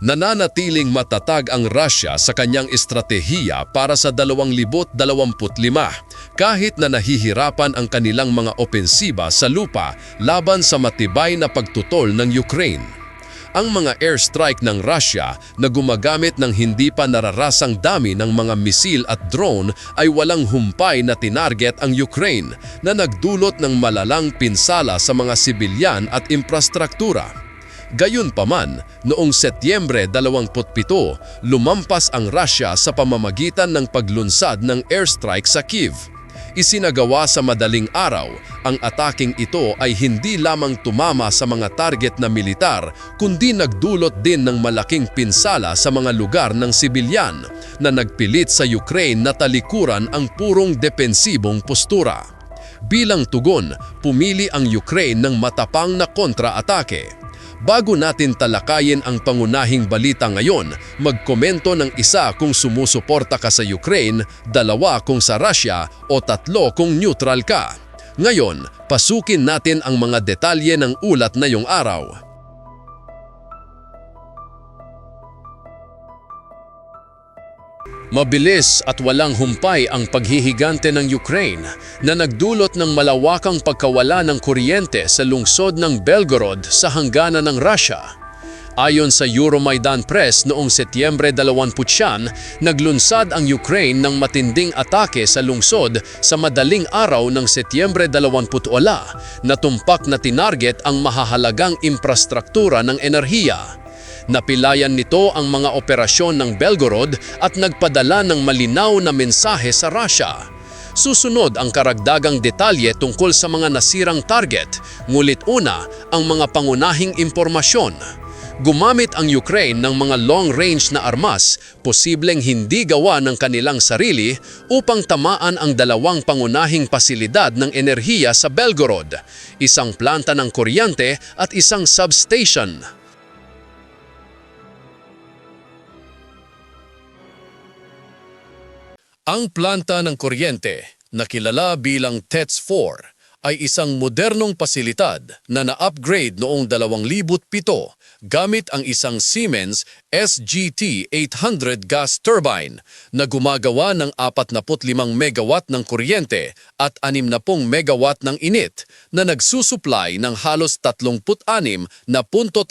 Nananatiling matatag ang Russia sa kanyang estratehiya para sa 2025 kahit na nahihirapan ang kanilang mga opensiba sa lupa laban sa matibay na pagtutol ng Ukraine. Ang mga airstrike ng Russia na gumagamit ng hindi pa nararasang dami ng mga misil at drone ay walang humpay na tinarget ang Ukraine na nagdulot ng malalang pinsala sa mga sibilyan at infrastruktura. Gayunpaman, noong Setyembre 27, lumampas ang Russia sa pamamagitan ng paglunsad ng airstrike sa Kiev. Isinagawa sa madaling araw, ang ataking ito ay hindi lamang tumama sa mga target na militar, kundi nagdulot din ng malaking pinsala sa mga lugar ng sibilyan na nagpilit sa Ukraine na talikuran ang purong depensibong postura. Bilang tugon, pumili ang Ukraine ng matapang na kontra-atake. Bago natin talakayin ang pangunahing balita ngayon, magkomento ng isa kung sumusuporta ka sa Ukraine, dalawa kung sa Russia o tatlo kung neutral ka. Ngayon, pasukin natin ang mga detalye ng ulat na yung araw. Mabilis at walang humpay ang paghihigante ng Ukraine na nagdulot ng malawakang pagkawala ng kuryente sa lungsod ng Belgorod sa hangganan ng Russia. Ayon sa Euromaidan Press noong Setyembre 20, naglunsad ang Ukraine ng matinding atake sa lungsod sa madaling araw ng Setyembre 20 na tumpak na tinarget ang mahahalagang infrastruktura ng enerhiya. Napilayan nito ang mga operasyon ng Belgorod at nagpadala ng malinaw na mensahe sa Russia. Susunod ang karagdagang detalye tungkol sa mga nasirang target, ngulit una ang mga pangunahing impormasyon. Gumamit ang Ukraine ng mga long-range na armas, posibleng hindi gawa ng kanilang sarili, upang tamaan ang dalawang pangunahing pasilidad ng enerhiya sa Belgorod, isang planta ng kuryente at isang substation. Ang planta ng kuryente, na kilala bilang TETS-4, ay isang modernong pasilidad na na-upgrade noong 2007 gamit ang isang Siemens SGT-800 gas turbine na gumagawa ng 45 megawatt ng kuryente at 60 megawatt ng init na nagsusupply ng halos 36 na 0.3%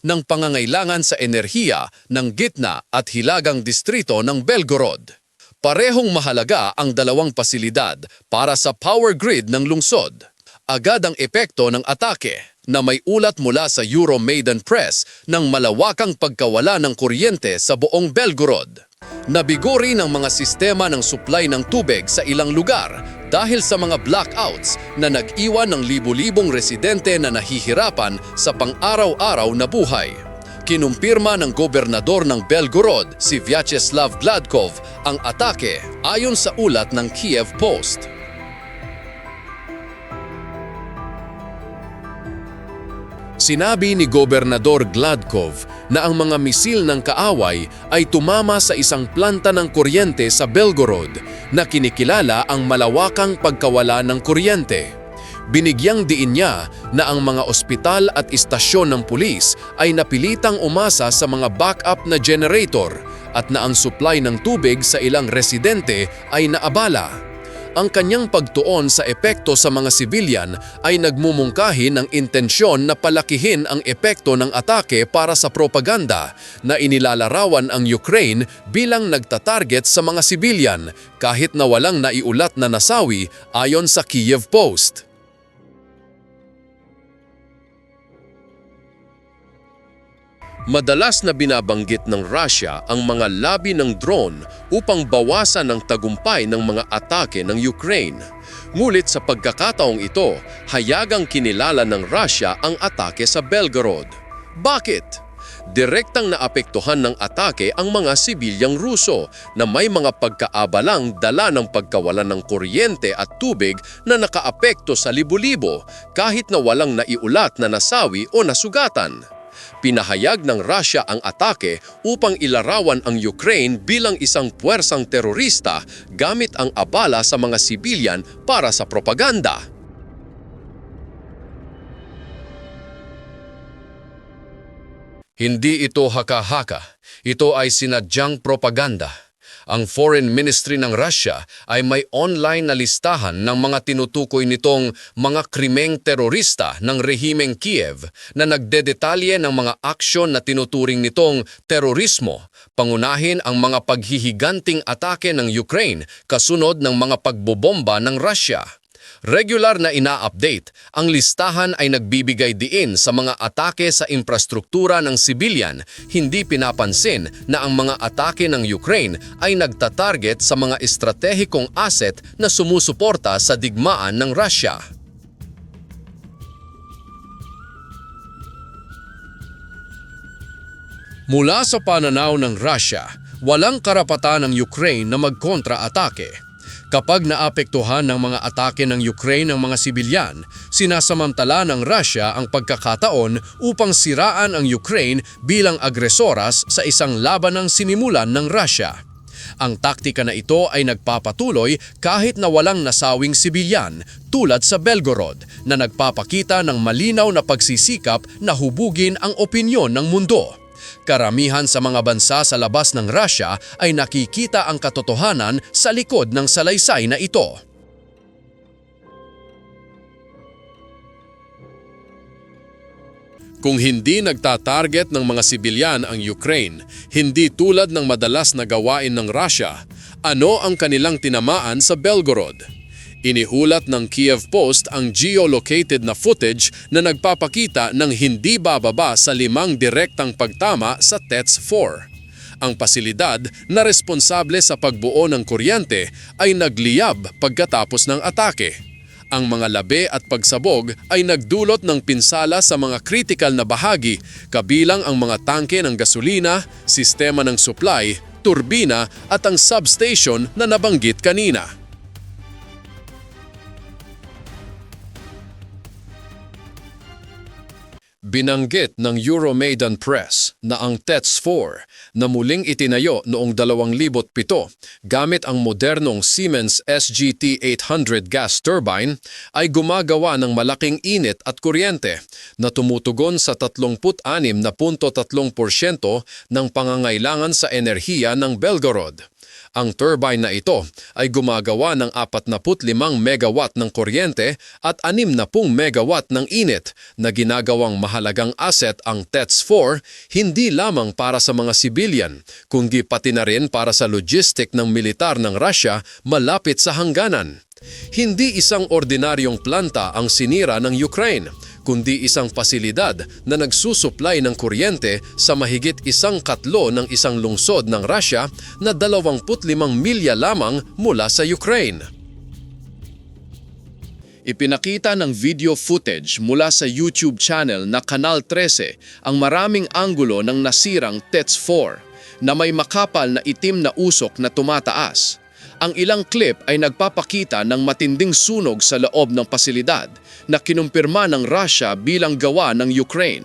ng pangangailangan sa enerhiya ng gitna at hilagang distrito ng Belgorod. Parehong mahalaga ang dalawang pasilidad para sa power grid ng lungsod. Agad ang epekto ng atake na may ulat mula sa Euromaidan Press ng malawakang pagkawala ng kuryente sa buong Belgorod. Nabigo rin ang mga sistema ng supply ng tubig sa ilang lugar dahil sa mga blackouts na nag-iwan ng libu-libong residente na nahihirapan sa pang-araw-araw na buhay. Kinumpirma ng gobernador ng Belgorod, si Vyacheslav Gladkov, ang atake ayon sa ulat ng Kiev Post. Sinabi ni Gobernador Gladkov na ang mga misil ng kaaway ay tumama sa isang planta ng kuryente sa Belgorod na kinikilala ang malawakang pagkawala ng kuryente. Binigyang diin niya na ang mga ospital at istasyon ng pulis ay napilitang umasa sa mga backup na generator at na ang supply ng tubig sa ilang residente ay naabala. Ang kanyang pagtuon sa epekto sa mga sibilyan ay nagmumungkahi ng intensyon na palakihin ang epekto ng atake para sa propaganda na inilalarawan ang Ukraine bilang nagtatarget sa mga sibilyan kahit na walang naiulat na nasawi ayon sa Kiev Post. Madalas na binabanggit ng Russia ang mga labi ng drone upang bawasan ang tagumpay ng mga atake ng Ukraine. Ngulit sa pagkakataong ito, hayagang kinilala ng Russia ang atake sa Belgorod. Bakit? Direktang naapektuhan ng atake ang mga sibilyang Ruso na may mga pagkaabalang dala ng pagkawalan ng kuryente at tubig na nakaapekto sa libo-libo kahit na walang naiulat na nasawi o nasugatan. Pinahayag ng Russia ang atake upang ilarawan ang Ukraine bilang isang puwersang terorista gamit ang abala sa mga sibilyan para sa propaganda. Hindi ito haka-haka. Ito ay sinadyang propaganda. Ang Foreign Ministry ng Russia ay may online na listahan ng mga tinutukoy nitong mga krimeng terorista ng rehimeng Kiev na nagdedetalye ng mga aksyon na tinuturing nitong terorismo, pangunahin ang mga paghihiganting atake ng Ukraine kasunod ng mga pagbobomba ng Russia. Regular na ina-update, ang listahan ay nagbibigay diin sa mga atake sa infrastruktura ng sibilyan, hindi pinapansin na ang mga atake ng Ukraine ay nagtatarget sa mga estratehikong asset na sumusuporta sa digmaan ng Russia. Mula sa pananaw ng Russia, walang karapatan ng Ukraine na magkontra-atake. Kapag naapektuhan ng mga atake ng Ukraine ng mga sibilyan, sinasamantala ng Russia ang pagkakataon upang siraan ang Ukraine bilang agresoras sa isang labanang sinimulan ng Russia. Ang taktika na ito ay nagpapatuloy kahit na walang nasawing sibilyan tulad sa Belgorod na nagpapakita ng malinaw na pagsisikap na hubugin ang opinyon ng mundo. Karamihan sa mga bansa sa labas ng Russia ay nakikita ang katotohanan sa likod ng salaysay na ito. Kung hindi nagtatarget ng mga sibilyan ang Ukraine, hindi tulad ng madalas na gawain ng Russia, ano ang kanilang tinamaan sa Belgorod? Inihulat ng Kiev Post ang geolocated na footage na nagpapakita ng hindi bababa sa limang direktang pagtama sa TETS-4. Ang pasilidad na responsable sa pagbuo ng kuryente ay nagliyab pagkatapos ng atake. Ang mga labi at pagsabog ay nagdulot ng pinsala sa mga critical na bahagi kabilang ang mga tangke ng gasolina, sistema ng supply, turbina at ang substation na nabanggit kanina. Binanggit ng Euromaidan Press na ang TETS-4 na muling itinayo noong 2007 gamit ang modernong Siemens SGT-800 gas turbine ay gumagawa ng malaking init at kuryente na tumutugon sa 36.3% ng pangangailangan sa enerhiya ng Belgorod. Ang turbine na ito ay gumagawa ng 45 megawatt ng kuryente at 60 megawatt ng init na ginagawang mahalagang asset ang TETS-4 hindi lamang para sa mga civilian, kundi pati na rin para sa logistic ng militar ng Russia malapit sa hangganan. Hindi isang ordinaryong planta ang sinira ng Ukraine, kundi isang pasilidad na nagsusuplay ng kuryente sa mahigit isang katlo ng isang lungsod ng Russia na 25 milya lamang mula sa Ukraine. Ipinakita ng video footage mula sa YouTube channel na Kanal 13 ang maraming anggulo ng nasirang TETS-4 na may makapal na itim na usok na tumataas. Ang ilang clip ay nagpapakita ng matinding sunog sa loob ng pasilidad na kinumpirma ng Russia bilang gawa ng Ukraine.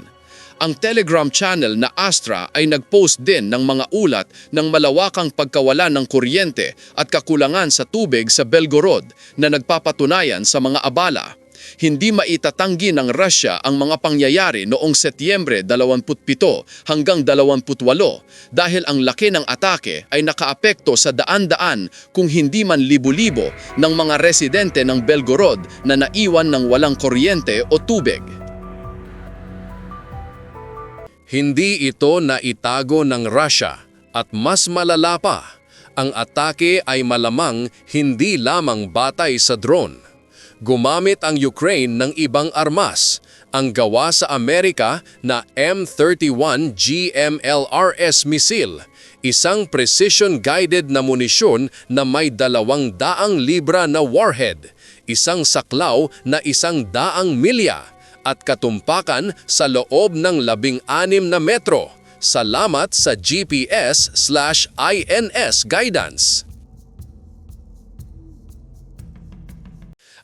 Ang Telegram channel na Astra ay nagpost din ng mga ulat ng malawakang pagkawala ng kuryente at kakulangan sa tubig sa Belgorod na nagpapatunayan sa mga abala. Hindi maitatanggi ng Russia ang mga pangyayari noong Setyembre 27 hanggang 28 dahil ang laki ng atake ay nakaapekto sa daan-daan kung hindi man libo-libo ng mga residente ng Belgorod na naiwan ng walang kuryente o tubig. Hindi ito naitago ng Russia at mas malala pa, ang atake ay malamang hindi lamang batay sa drone. Gumamit ang Ukraine ng ibang armas, ang gawa sa Amerika na M31 GMLRS missile, isang precision-guided na munisyon na may dalawang daang libra na warhead, isang saklaw na isang daang milya, at katumpakan sa loob ng labing anim na metro. Salamat sa GPS slash INS guidance.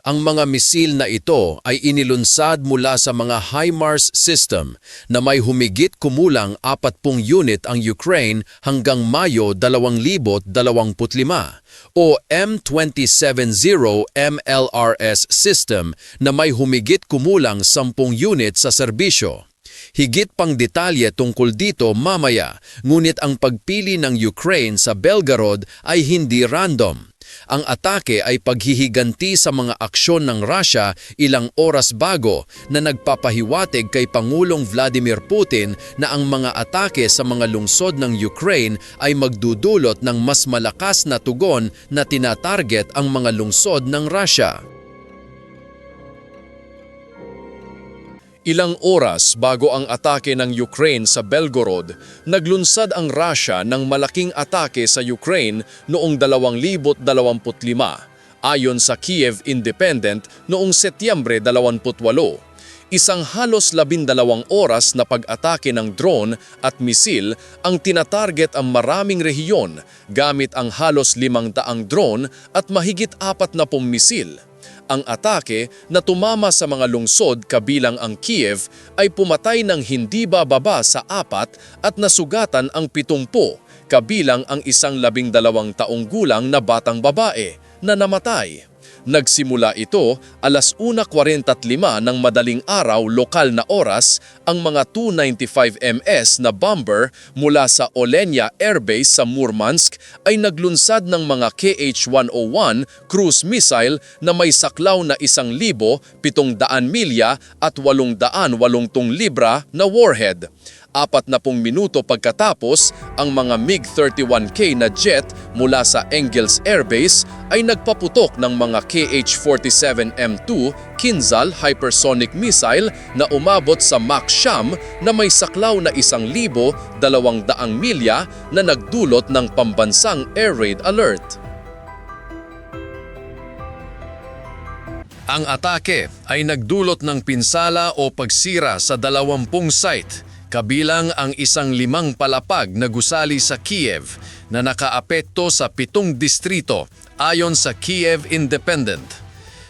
Ang mga misil na ito ay inilunsad mula sa mga HIMARS system na may humigit kumulang 40 unit ang Ukraine hanggang Mayo 2025 o M270 MLRS system na may humigit kumulang 10 unit sa serbisyo. Higit pang detalye tungkol dito mamaya, ngunit ang pagpili ng Ukraine sa Belgorod ay hindi random. Ang atake ay paghihiganti sa mga aksyon ng Russia ilang oras bago na nagpapahiwatig kay Pangulong Vladimir Putin na ang mga atake sa mga lungsod ng Ukraine ay magdudulot ng mas malakas na tugon na tinatarget ang mga lungsod ng Russia. Ilang oras bago ang atake ng Ukraine sa Belgorod, naglunsad ang Russia ng malaking atake sa Ukraine noong 2025 ayon sa Kiev Independent noong Setyembre 28. Isang halos labindalawang oras na pag-atake ng drone at misil ang tinatarget ang maraming rehiyon gamit ang halos limang daang drone at mahigit apat na misil. Ang atake na tumama sa mga lungsod kabilang ang Kiev ay pumatay ng hindi bababa sa apat at nasugatan ang pitumpo kabilang ang isang labing dalawang taong gulang na batang babae na namatay. Nagsimula ito alas 1.45 ng madaling araw lokal na oras ang mga 295 MS na bomber mula sa Olenia Air Base sa Murmansk ay naglunsad ng mga KH-101 cruise missile na may saklaw na 1,700 milya at 880 libra na warhead. Apat na pong minuto pagkatapos, ang mga MiG-31K na jet mula sa Engels Air Base ay nagpaputok ng mga KH-47M2 Kinzhal hypersonic missile na umabot sa Mach Siyam na may saklaw na 1,200 milya na nagdulot ng pambansang air raid alert. Ang atake ay nagdulot ng pinsala o pagsira sa dalawampung site, kabilang ang isang limang palapag na gusali sa Kiev na nakaapekto sa pitong distrito ayon sa Kiev Independent.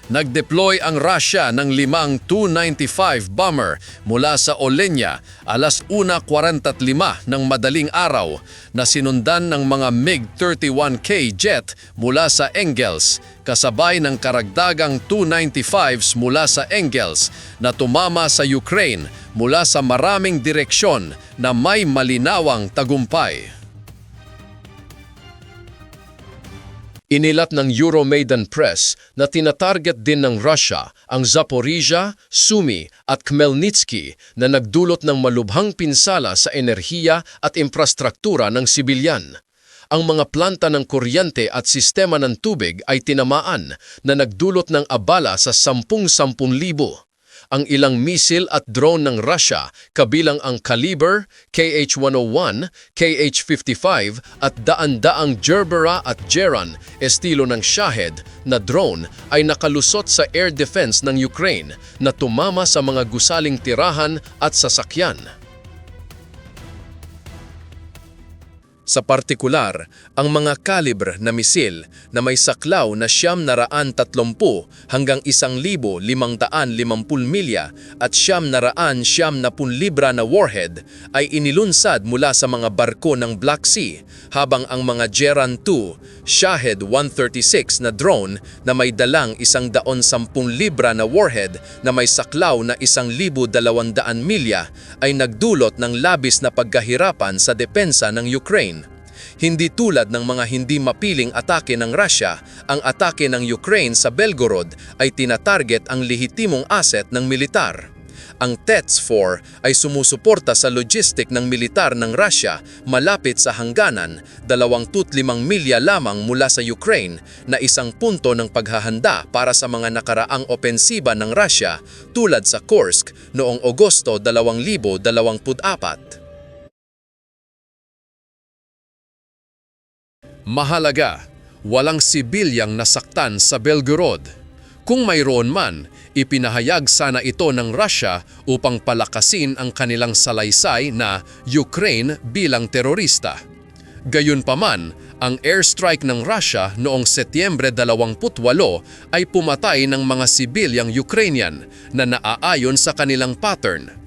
Nag-deploy ang Russia ng limang Tu-95 bomber mula sa Olenia alas 1.45 ng madaling araw na sinundan ng mga MiG-31K jet mula sa Engels kasabay ng karagdagang Tu-95s mula sa Engels na tumama sa Ukraine mula sa maraming direksyon na may malinawang tagumpay. Inilat ng Euromaidan Press na tinatarget din ng Russia ang Zaporizhia, Sumy at Khmelnytsky na nagdulot ng malubhang pinsala sa enerhiya at infrastruktura ng sibilyan. Ang mga planta ng kuryente at sistema ng tubig ay tinamaan na nagdulot ng abala sa 10-10,000 ang ilang misil at drone ng Russia kabilang ang Kaliber, KH-101, KH-55 at daan-daang Gerbera at Geran estilo ng Shahed na drone ay nakalusot sa air defense ng Ukraine na tumama sa mga gusaling tirahan at sasakyan. Sa partikular, ang mga kalibre na misil na may saklaw na siyam na raan tatlumpu hanggang isang libo limang daan limampul milya at siyam na raan siyam na na warhead ay inilunsad mula sa mga barko ng Black Sea habang ang mga Geran 2, Shahed 136 na drone na may dalang isang daon sampung libra na warhead na may saklaw na isang libo dalawandaan milya ay nagdulot ng labis na pagkahirapan sa depensa ng Ukraine. Hindi tulad ng mga hindi mapiling atake ng Russia, ang atake ng Ukraine sa Belgorod ay tinatarget ang lehitimong asset ng militar. Ang TETS-4 ay sumusuporta sa logistic ng militar ng Russia malapit sa hangganan, 25 milya lamang mula sa Ukraine na isang punto ng paghahanda para sa mga nakaraang opensiba ng Russia tulad sa Kursk noong Agosto 2024. Mahalaga, walang sibilyang nasaktan sa Belgorod. Kung mayroon man, ipinahayag sana ito ng Russia upang palakasin ang kanilang salaysay na Ukraine bilang terorista. Gayunpaman, ang airstrike ng Russia noong Setyembre 28 ay pumatay ng mga sibilyang Ukrainian na naaayon sa kanilang pattern.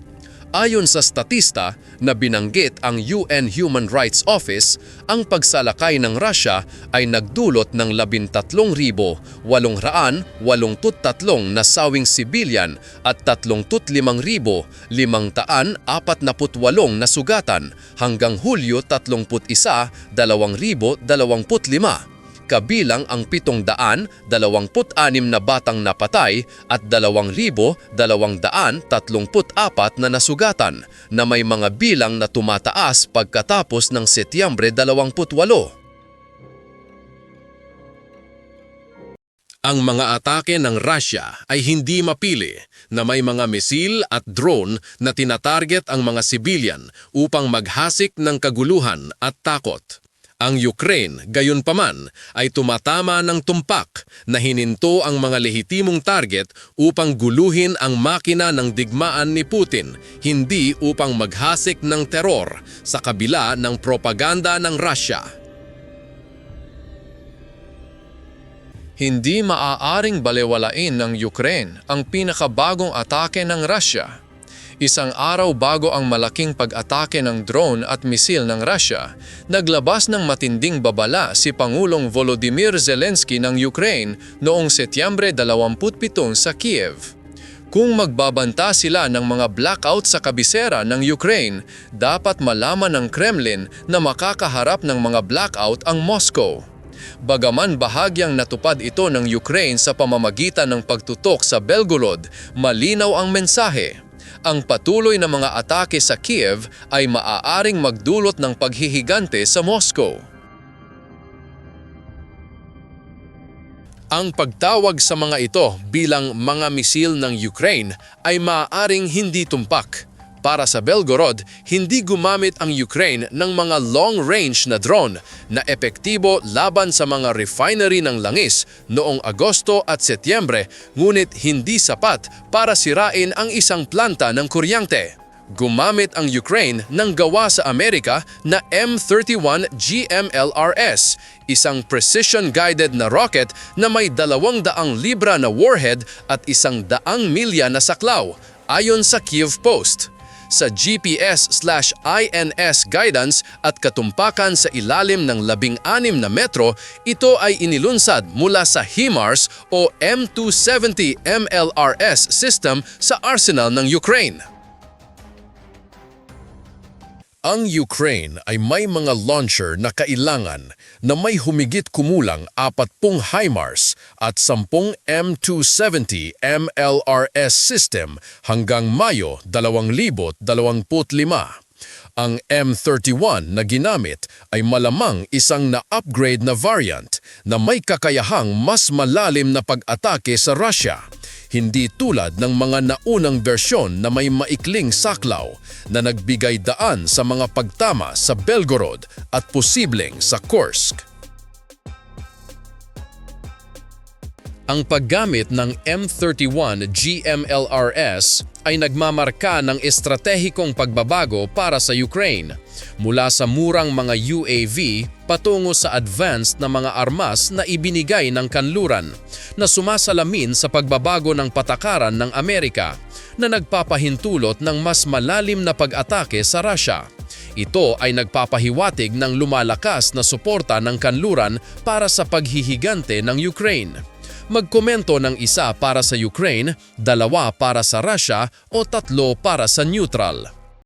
Ayon sa statista na binanggit ang UN Human Rights Office, ang pagsalakay ng Russia ay nagdulot ng 13,883 nasawing sibilyan at 35,548 nasugatan hanggang Hulyo 31, 2025 kabilang ang 726 na batang napatay at 2,234 na nasugatan na may mga bilang na tumataas pagkatapos ng Setyembre 28. Ang mga atake ng Russia ay hindi mapili na may mga misil at drone na tinatarget ang mga sibilyan upang maghasik ng kaguluhan at takot. Ang Ukraine, gayon paman, ay tumatama ng tumpak na hininto ang mga lehitimong target upang guluhin ang makina ng digmaan ni Putin, hindi upang maghasik ng teror sa kabila ng propaganda ng Russia. Hindi maaaring balewalain ng Ukraine ang pinakabagong atake ng Russia. Isang araw bago ang malaking pag-atake ng drone at misil ng Russia, naglabas ng matinding babala si Pangulong Volodymyr Zelensky ng Ukraine noong Setyembre 27 sa Kiev. Kung magbabanta sila ng mga blackout sa kabisera ng Ukraine, dapat malaman ng Kremlin na makakaharap ng mga blackout ang Moscow. Bagaman bahagyang natupad ito ng Ukraine sa pamamagitan ng pagtutok sa Belgorod, malinaw ang mensahe. Ang patuloy na mga atake sa Kiev ay maaaring magdulot ng paghihigante sa Moscow. Ang pagtawag sa mga ito bilang mga misil ng Ukraine ay maaaring hindi tumpak. Para sa Belgorod, hindi gumamit ang Ukraine ng mga long-range na drone na epektibo laban sa mga refinery ng langis noong Agosto at Setyembre ngunit hindi sapat para sirain ang isang planta ng kuryente. Gumamit ang Ukraine ng gawa sa Amerika na M31 GMLRS, isang precision-guided na rocket na may 200 libra na warhead at isang daang milya na saklaw, ayon sa Kiev Post sa GPS/INS guidance at katumpakan sa ilalim ng labing-anim na metro, ito ay inilunsad mula sa HIMARS o M270 MLRS system sa arsenal ng Ukraine. Ang Ukraine ay may mga launcher na kailangan na may humigit kumulang 40 HIMARS at 10 M270 MLRS system hanggang Mayo 2025. Ang M31 na ginamit ay malamang isang na-upgrade na variant na may kakayahang mas malalim na pag-atake sa Russia hindi tulad ng mga naunang bersyon na may maikling saklaw na nagbigay daan sa mga pagtama sa Belgorod at posibleng sa Kursk. Ang paggamit ng M31 GMLRS ay nagmamarka ng estratehikong pagbabago para sa Ukraine mula sa murang mga UAV patungo sa advanced na mga armas na ibinigay ng kanluran na sumasalamin sa pagbabago ng patakaran ng Amerika na nagpapahintulot ng mas malalim na pag-atake sa Russia. Ito ay nagpapahiwatig ng lumalakas na suporta ng kanluran para sa paghihigante ng Ukraine magkomento ng isa para sa Ukraine, dalawa para sa Russia o tatlo para sa neutral.